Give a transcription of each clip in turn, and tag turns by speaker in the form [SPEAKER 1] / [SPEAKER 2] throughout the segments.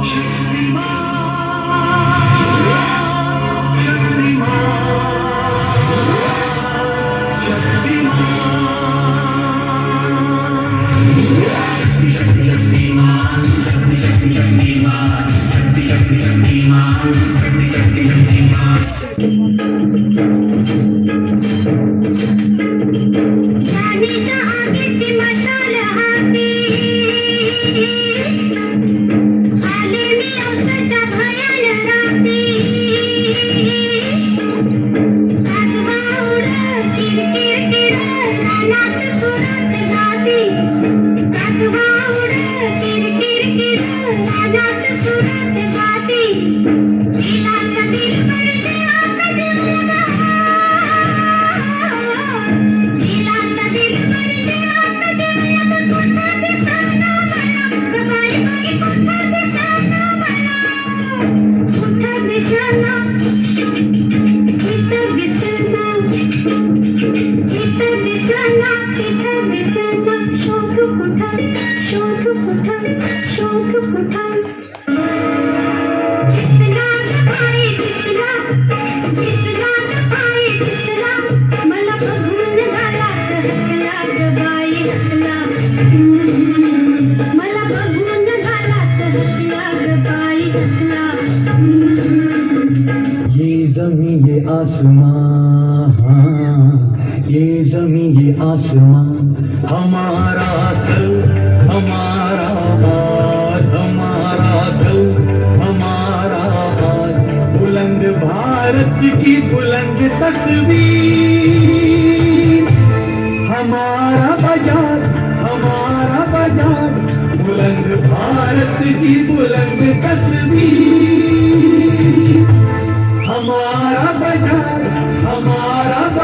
[SPEAKER 1] शक्ति शक्ति शक्ति शक्ति शक्ति शक्ति
[SPEAKER 2] शक्ति शक्ति शक्ति आसमां हाँ, ये जमी ये आसमां। हमारा दिल, हमारा बात हमारा दिल, हमारा बात बुलंद भारत की बुलंद तस्वीर। हमारा बाज़ार हमारा बाज़ार। बुलंद भारत की बुलंद तस्वीर।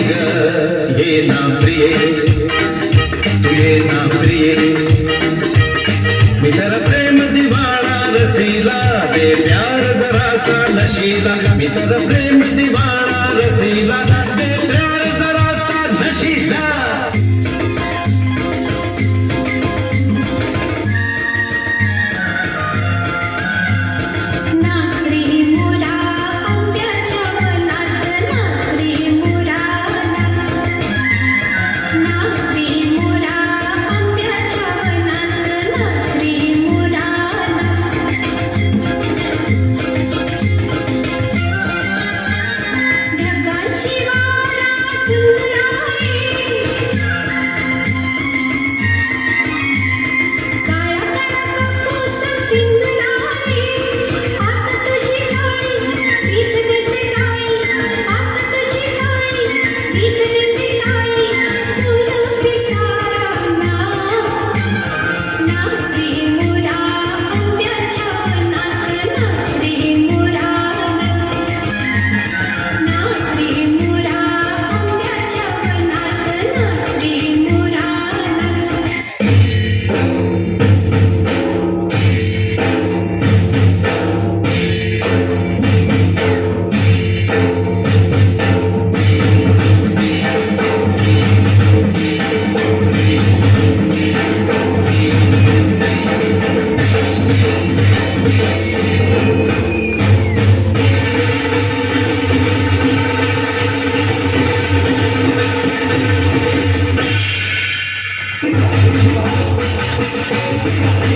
[SPEAKER 2] ये ना प्रिय, ये ना प्रिय। मी प्रेम दिवाळा रसीला, दे प्यार जरासा नशीला। मी प्रेम दिवाळा रसीला
[SPEAKER 1] Thank you.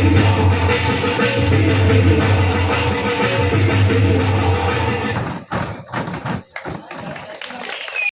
[SPEAKER 1] Música